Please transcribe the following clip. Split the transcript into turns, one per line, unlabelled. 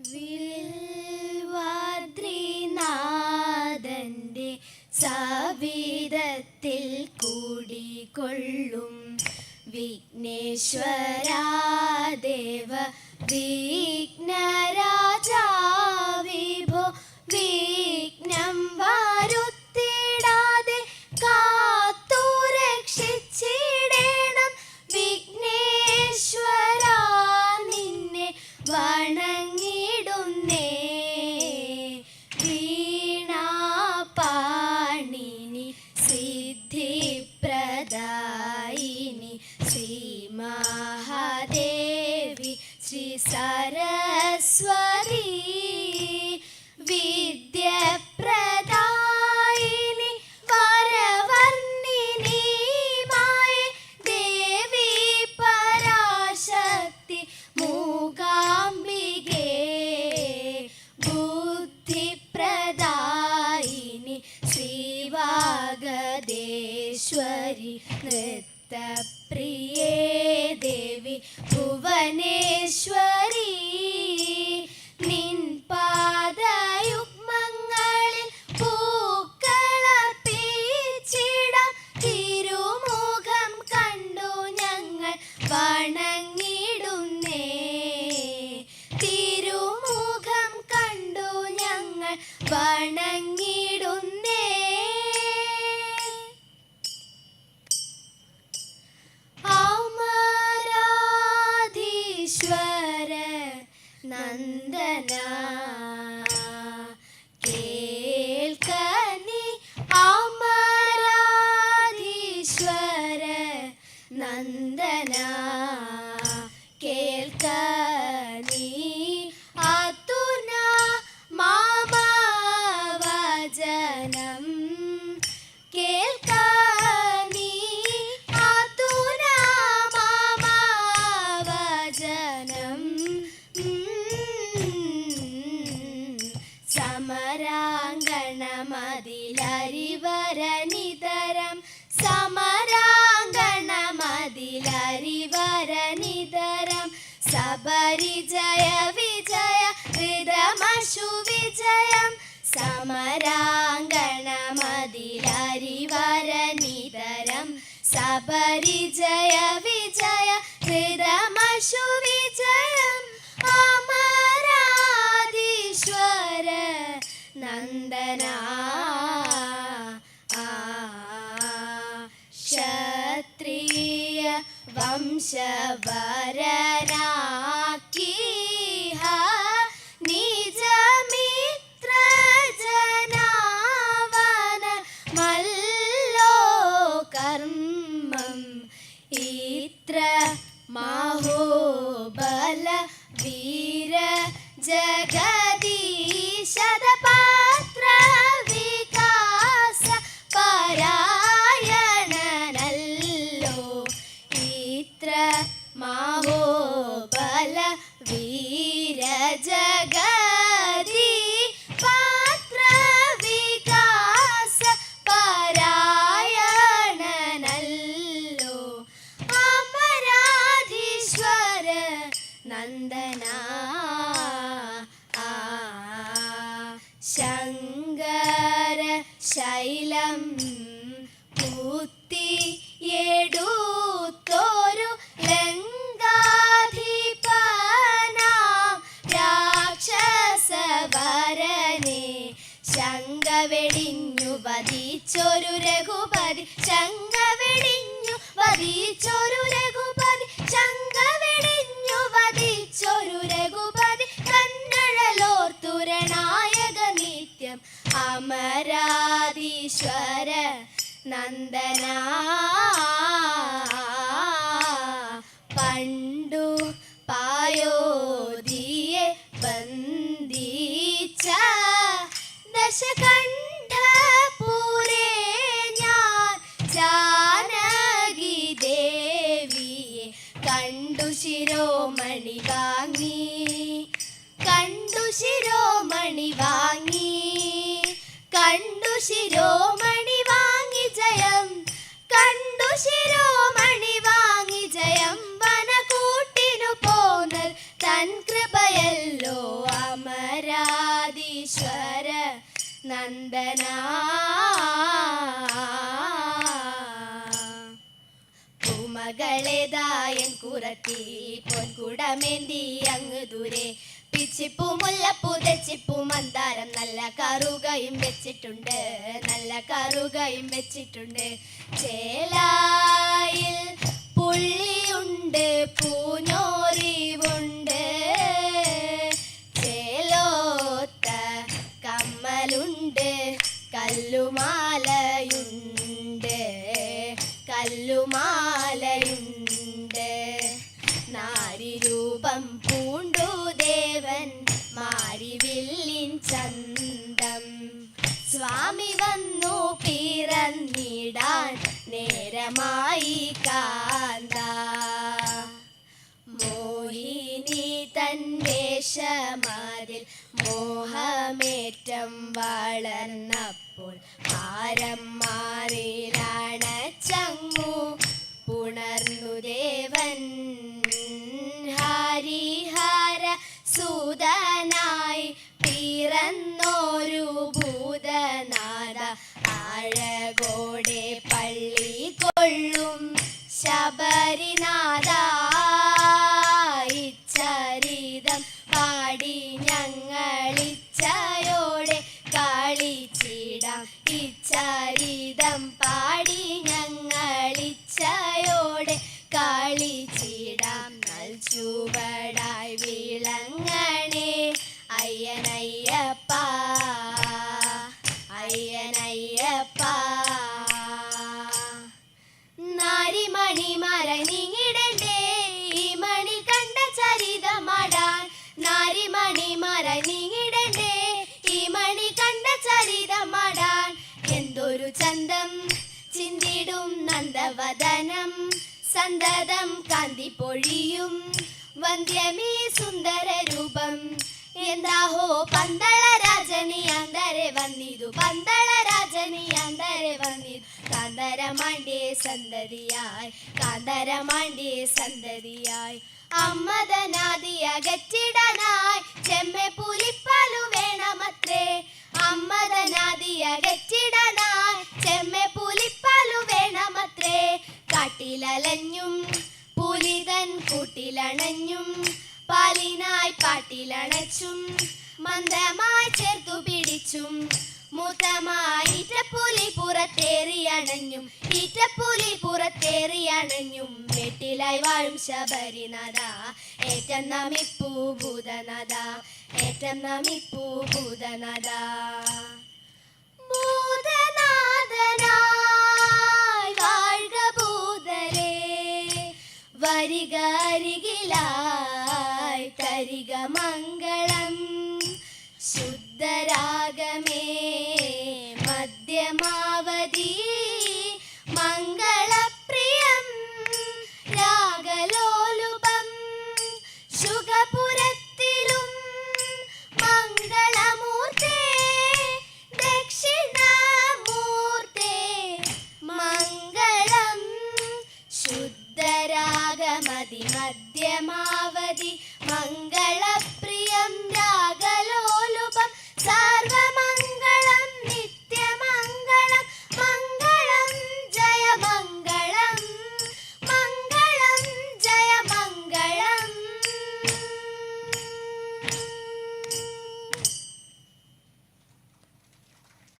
വിൽവാദ്രിനാഥന്റെ സവിധത്തിൽ കൂടിക്കൊള്ളും. വിഘ്നേശ്വരാദേവ വീ ഹരി നൃത്തപ്രിയേ ദേവി ഭുവനേശ്വരീ. なんでな。സമരാങ്കണമതിലരിവരനിതരം. സമരാങ്കണമതിലരിവരനിതരം. സബരിജയ വിജയ ഹൃതമശു വിജയം. സമരാങ്കണമതിലരിവരനിതരം. സബരിജയ വിജയ ഹൃതമശു വിജയം. ആമ നന്ദന. ക്ഷത്രിയ വംശവരരാ നന്ദനാ ശങ്കര ശൈലം പൂത്തിയെടുത്തോരു വധിച്ചൊരു രഘുപതി ശങ്കവെടിഞ്ഞു വധിച്ചൊരു രഘു ഈശ്വര നന്ദന. പണ്ടു പായോ പായോധിയെ ബന്ധിച്ച ദശക ശിരോമണി വാങ്ങി ജയം. കണ്ടു ശിരോമണി വാങ്ങി ജയം. വനകൂട്ടിനു പോന്നൽ തൻ കൃപയല്ലോ. അമരാധീശ്വര നന്ദന. പൂമകളേതായൻ കുറത്തി പൊൻകുടമേന്തി അങ്ങ് ദൂരെ. പിച്ചിപ്പൂ മുല്ലപ്പൂ തെച്ചിപ്പൂ മന്ദാരം. നല്ല കറുകയും വെച്ചിട്ടുണ്ട് നല്ല കറുകയും വെച്ചിട്ടുണ്ട്. ചേലായിൽ മോഹിനി മോഹമേറ്റം വളർന്നപ്പോൾ ഭാരം മാറിലാണ് ചങ്ങു. പുണർന്നു ദേവൻ ഹരിഹര സൂതനായി പിറന്നോരു ഭൂതനാഥ. ആഴകോടെ പള്ളി കൊള്ളും ശബരിനാഥ. चायो ചന്തം ചിന്തിടും നന്ദവദനം സന്തതം കാന്തി പൊഴിയും. വന്ധ്യമേ സുന്ദര രൂപം എന്താഹോ പന്തള രാജനി അന്തരെ വന്നിതു പന്തള രാജനി അന്തരെ വന്നിതു. കാന്തരമാണ്ടേ സന്തതിയായി കാന്തരമാണ്ടേ സന്തതിയായി. അമ്മതനാദി അകറ്റിടനായി ചെമ്മെ പുലിപ്പാലു വേണമത്രേ. അമ്മതനാദി അകറ്റിടാനായി ചെമ്മെ പുലിപ്പാലു വേണമത്രേ. കാട്ടിലലഞ്ഞും പുലിതൻ കൂട്ടിലണഞ്ഞും പാലിനായി പാട്ടിലണച്ചും മന്ദമായി ചേർത്തു പിടിച്ചും മൂത്തമായി ഈറ്റപ്പുലി പുറത്തേറിയണഞ്ഞും ഈറ്റപ്പുലി പുറത്തേറിയണഞ്ഞും വെട്ടിലായി വാഴും ശബരിനാഥ. ഏറ്റം നമിപ്പൂ ഭൂതനാഥ ഏറ്റം നമിപ്പൂ ഭൂതനാഥ. ഭൂതനാഥനായി വാഴ്ക ഭൂതരേ വരിക അരികിലായി തരിക മംഗളം. ശുദ്ധരാഗമേ